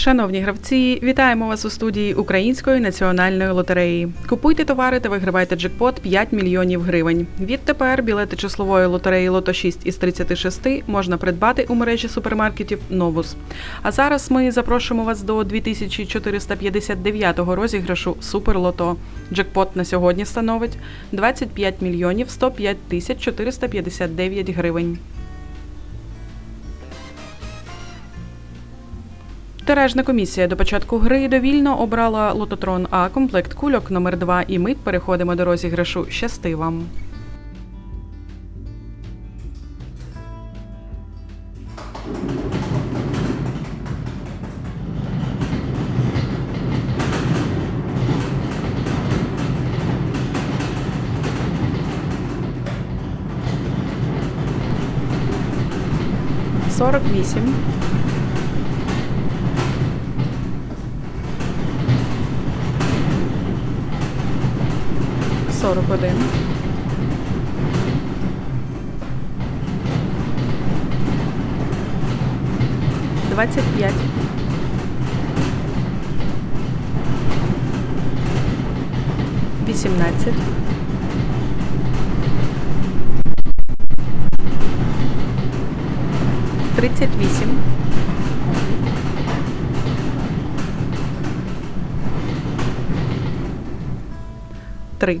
Шановні гравці, вітаємо вас у студії Української національної лотереї. Купуйте товари та вигравайте джекпот 5 мільйонів гривень. Відтепер білети числової лотереї Лото 6 із 36 можна придбати у мережі супермаркетів Новус. А зараз ми запрошуємо вас до 2459-го розіграшу Суперлото. Джекпот на сьогодні становить 25 мільйонів 105 тисяч 459 гривень. Тиражна комісія до початку гри довільно обрала лототрон А комплект кульок номер 2 і ми переходимо до розіграшу. Щасти вам. Сорок вісім. Сорок один. Двадцять п'ять. Вісімнадцять. Тридцять вісім. Три.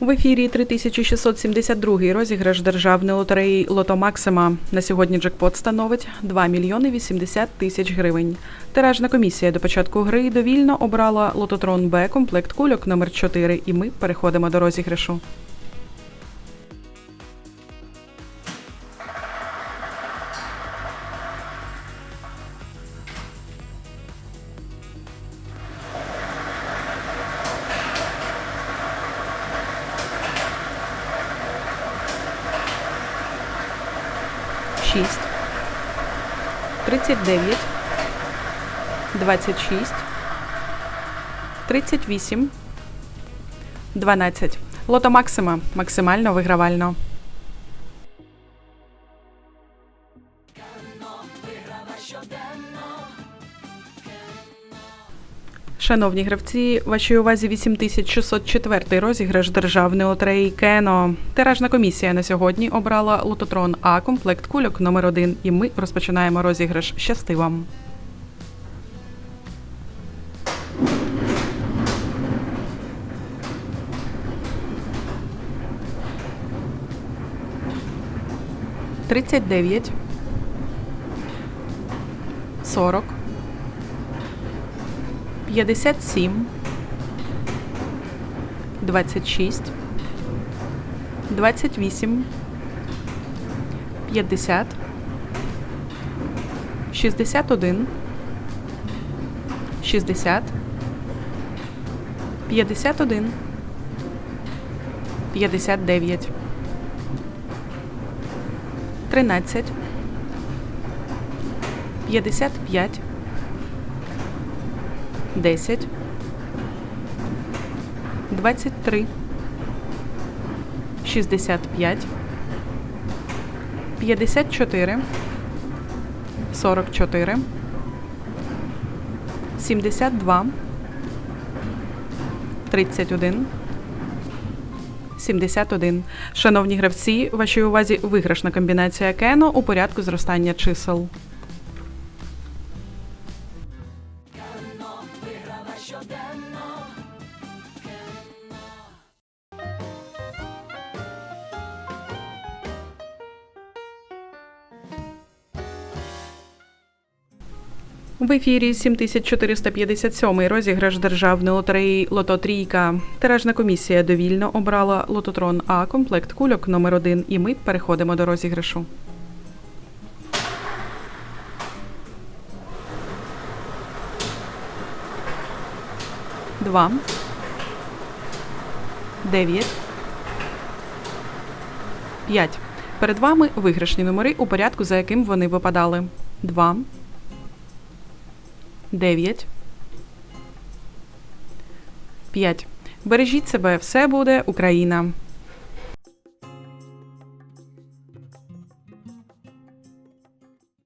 В ефірі 3672 розіграш державної лотереї Лото Максима. На сьогодні джекпот становить 2 мільйони 80 тисяч гривень. Тиражна комісія до початку гри довільно обрала лототрон Б комплект кульок номер 4 і ми переходимо до розіграшу. Шість. Тридцять дев'ять. Двадцять шість. Тридцять вісім. Дванадцять. Лото Максима. Максимально вигравально. Шановні гравці, вашій увазі 8604 розіграш державної лотереї Кено. Тиражна комісія на сьогодні обрала лототрон А комплект кульок номер 1 і ми розпочинаємо розіграш. Щасти вам! Тридцять дев'ять. Сорок. 57, 26, 28, 50, 61, 60, 51, 59, 13, 55, 10, 23, 65, 54, 44, 72, 31, 71. Шановні гравці, вашій увазі виграшна комбінація Кено у порядку зростання чисел. В ефірі 7457 розіграш державної лотереї Лото Трійка. Тиражна комісія довільно обрала лототрон А комплект кульок номер 1 і ми переходимо до розіграшу. Два. Дев'ять. П'ять. Перед вами виграшні номери у порядку, за яким вони випадали. Два. 9. 5. Бережіть себе, все буде Україна.